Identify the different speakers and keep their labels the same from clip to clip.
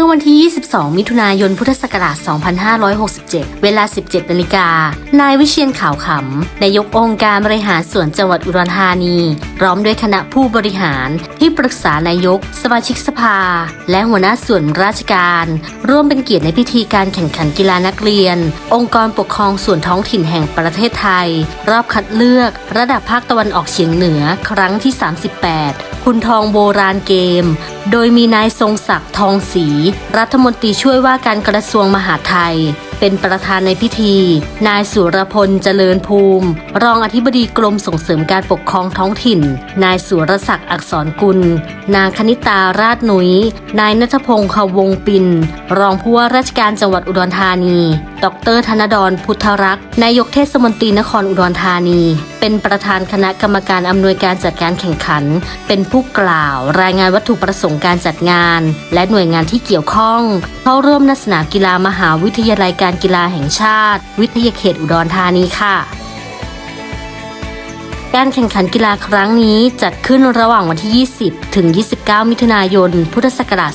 Speaker 1: ื่อวันที่ 22 มิถุนายน พุทธศักราช 2567 เวลา 17 นาฬิกา นายวิเชียนขาวขำนายกองค์การบริหารส่วนจังหวัดอุดรธานี พร้อมด้วยคณะผู้บริหาร ที่ปรึกษานายก สมาชิกสภา และหัวหน้าส่วนราชการ ร่วมเป็นเกียรติในพิธีการแข่งขันกีฬานักเรียน องค์กรปกครองส่วนท้องถิ่นแห่งประเทศไทย รอบคัดเลือก ระดับภาคตะวันออกเฉียงเหนือ ครั้งที่ 38 คุณทองโบราณเกม โดยมีนายทรงศักดิ์ทองศรีรัฐมนตรีช่วยว่าการกระทรวงมหาดไทย เป็นประธานในพิธี นายสุรพลเจริญภูมิ รองอธิบดีกรมส่งเสริมการปกครองท้องถิ่น นายสุรศักดิ์อักษรกุล นางคณิตาราชหนุย นายนัทพงศ์ขวงปิน รองผู้ว่าราชการจังหวัดอุดรธานี ดรธนดรพุทธรักษ์ นายกเทศมนตรีนครอุดรธานี เป็นประธานคณะกรรมการอำนวยการจัดการแข่งขัน เป็นผู้กล่าว รายงานวัตถุประสงค์การจัดงาน และหน่วยงานที่เกี่ยวข้อง เข้าร่วมณสนามกีฬามหาวิทยาลัยการกีฬาแห่งชาติ วิทยาเขตอุดรธานีค่ะ การแข่งขันกีฬาครั้งนี้จัดขึ้นระหว่างวันที่ 20 ถึง 29 มิถุนายน พุทธศักราช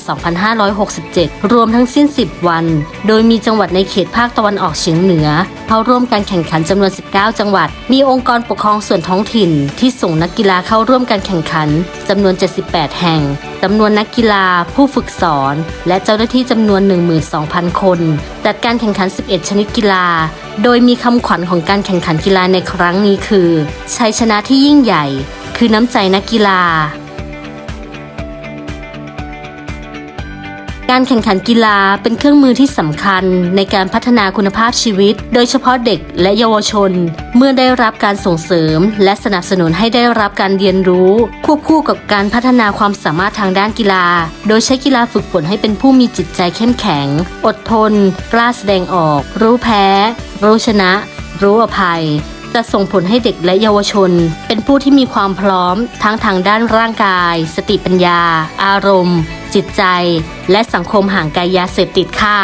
Speaker 1: 2567 รวมทั้งสิ้น 10 วัน โดยมีจังหวัดในเขตภาคตะวันออกเฉียงเหนือเข้าร่วมการแข่งขันจำนวน 19 จังหวัด มีองค์กรปกครองส่วนท้องถิ่น ที่ส่งนักกีฬาเข้าร่วมการแข่งขันจำนวน 78 แห่งจำนวนนักกีฬา ผู้ฝึกสอน และเจ้าหน้าที่จำนวน 12,000 คน จัดการแข่งขัน 11 ชนิดกีฬา โดยมีคำขวัญของการแข่งขันกีฬาในครั้งนี้คือ ชัยชนะที่ยิ่งใหญ่ คือน้ำใจนักกีฬา การแข่งขันกีฬาเป็นเครื่องมือที่สำคัญในการพัฒนาคุณภาพชีวิต โดยเฉพาะเด็กและเยาวชน เมื่อได้รับการส่งเสริม และสนับสนุนให้ได้รับการเรียนรู้ ควบคู่กับการพัฒนาความสามารถทางด้านกีฬา โดยใช้กีฬาฝึกฝนให้เป็นผู้มีจิตใจเข้มแข็ง อดทน กล้าแสดงออก รู้แพ้ รู้ชนะ รู้อภัยจะส่งผลให้เด็กและเยาวชน เป็นผู้ที่มีความพร้อมทั้งทางด้านร่างกาย สติปัญญา อารมณ์ จิตใจ และสังคมห่างไกลยาเสพติดค่ะ